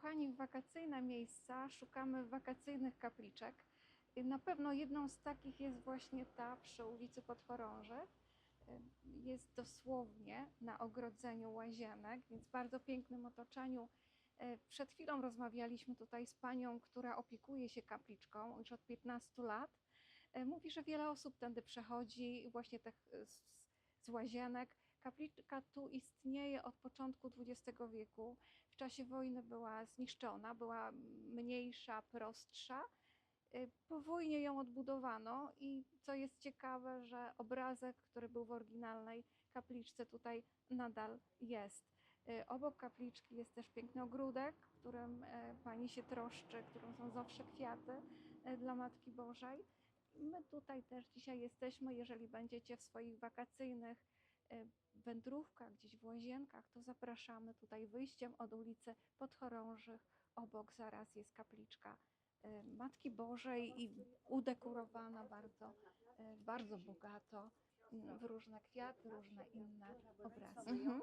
Kochani, wakacyjne miejsca, szukamy wakacyjnych kapliczek. Na pewno jedną z takich jest właśnie ta przy ulicy Podchorążych. Jest dosłownie na ogrodzeniu łazienek, więc w bardzo pięknym otoczeniu. Przed chwilą rozmawialiśmy tutaj z panią, która opiekuje się kapliczką już od 15 lat. Mówi, że wiele osób tędy przechodzi właśnie z, z łazienek. Kapliczka tu istnieje od początku XX wieku. W czasie wojny była zniszczona, była mniejsza, prostsza. Y, Po wojnie ją odbudowano i co jest ciekawe, że obrazek, który był w oryginalnej kapliczce tutaj nadal jest. Y, Obok kapliczki jest też piękny ogródek, którym e, pani się troszczy, którym są zawsze kwiaty dla Matki Bożej. My tutaj też dzisiaj jesteśmy, jeżeli będziecie w swoich wakacyjnych wędrówkach, gdzieś w łazienkach, to zapraszamy tutaj wyjściem od ulicy Podchorążych. Obok zaraz jest kapliczka e, Matki Bożej i udekorowana bardzo, e, bardzo bogato m, w różne kwiaty, różne inne obrazy. Mhm.